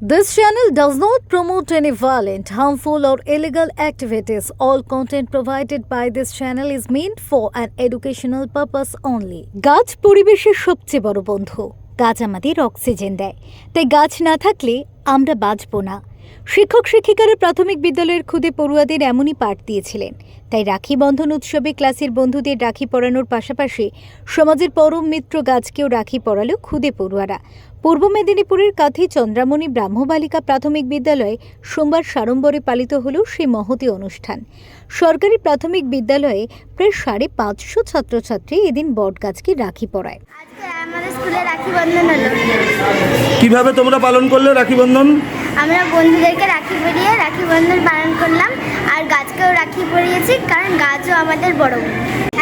This channel does not promote any violent, harmful, or illegal activities. All content provided by this channel is meant for an educational purpose only. গাছ পরিবেশের সবচেয়ে বড় বন্ধু গাছ আমাদের oxygen দেয় তাই গাছ না থাকলে আমরা বাঁচব না শিক্ষক শিক্ষিকারা প্রাথমিক বিদ্যালয়ের খুদে পড়ুয়াদের এমনই পাঠ দিয়েছিলেন। তাই রাখি বন্ধন উৎসবে ক্লাসের বন্ধুদের রাখি পরানোর পাশাপাশি সমাজের পরম মিত্র গাছকেও রাখি পরালো খুদে পড়ুয়ারা। পূর্ব মেদিনীপুরের কাথি চন্দ্রামণি ব্রাহ্মবালিকা প্রাথমিক বিদ্যালয়ে সোমবার সাড়ম্বরে পালিত হল সেই মহতি অনুষ্ঠান। সরকারি প্রাথমিক বিদ্যালয়ে প্রায় সাড়ে পাঁচশো ছাত্রছাত্রী এদিন বটগাছকে রাখি পরায়। আমাদের স্কুলে রাখি বন্ধন হলো। কীভাবে তোমরা পালন করলে রাখি বন্ধন? আমরা বন্ধুদেরকে রাখি পরিয়ে রাখি বন্ধন পালন করলাম। আর গাছকেও রাখি পরিয়েছি কারণ গাছও আমাদের বড়।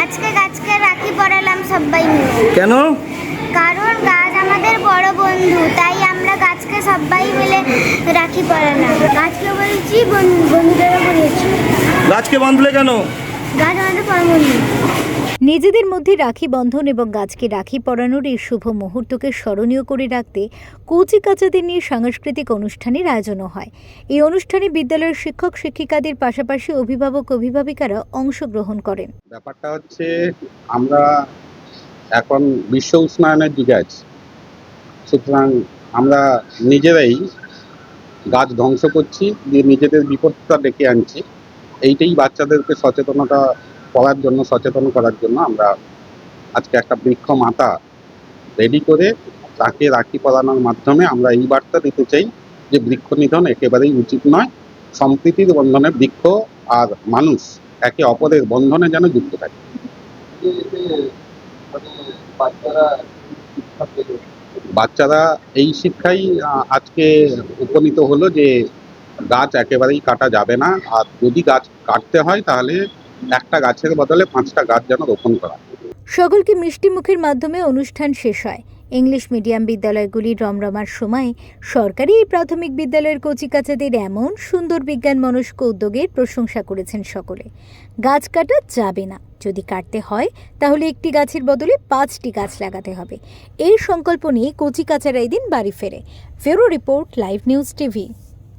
আজকে গাছকে রাখি পরালাম সবাই মিলে। কেন? কারণ গাছ আমাদের বড় বন্ধু তাই আমরা গাছকে সবাই মিলে রাখি পরালাম। গাছকে বলেছি বন্ধুদেরও পরিয়েছি গাছকে বাঁধলে কেন? গাছ আমাদের বড় বন্ধু। নিজেদের মধ্যে রাখি বন্ধন এবং গাছকে রাখি পরানোর এই শুভ মুহূর্তকে স্মরণীয় করে রাখতে কচি কাচাদের নিয়ে সাংস্কৃতিক অনুষ্ঠানের আয়োজনও হয়। এই অনুষ্ঠানে বিদ্যালয়ের শিক্ষক, শিক্ষিকাদের পাশাপাশি অভিভাবক, অভিভাবিকারা অংশগ্রহণ করেন। ব্যাপারটা হচ্ছে আমরা এখন বিশ্ব উষ্ণায়নের যুগে আছি। সুতরাং আমরা নিজেরাই গাছ ধ্বংস করছি, দিয়ে নিজেদের বিপদটা ডেকে আনছি। এইটাই বাচ্চাদেরকে সচেতনতা করার জন্য, সচেতন করার জন্য আমরা আজকে একটা বৃক্ষ মাতা রেডি করে তাকে রাখি পরানোর মাধ্যমে আমরা এই বার্তা দিতে চাই যে বৃক্ষ নিধন একেবারেই উচিত নয়। সম্প্রীতির বন্ধনে বৃক্ষ আর মানুষ একে অপরের বন্ধনে যেন যুক্ত থাকে। বাচ্চারা এই শিক্ষাই আজকে উপনীত হলো যে গাছ একেবারেই কাটা যাবে না। আর যদি গাছ কাটতে হয় তাহলে একটা গাছের বদলে পাঁচটা গাছ যেন রোপণ করা সকলকে মিষ্টি মুখের মাধ্যমে অনুষ্ঠান শেষ হয়। ইংলিশ মিডিয়াম বিদ্যালয়গুলির রমরমার সময় সরকারি এই প্রাথমিক বিদ্যালয়ের কচিকাচাদের এমন সুন্দর বিজ্ঞান মনস্ক উদ্যোগের প্রশংসা করেছেন সকলে। গাছ কাটা যাবে না। যদি কাটতে হয়, তাহলে একটি গাছের বদলে পাঁচটি গাছ লাগাতে হবে। এই সংকল্প নিয়ে কচিকাচারা এদিন বাড়ি ফেরে। ফেরো রিপোর্ট, লাইভ নিউজ টিভি।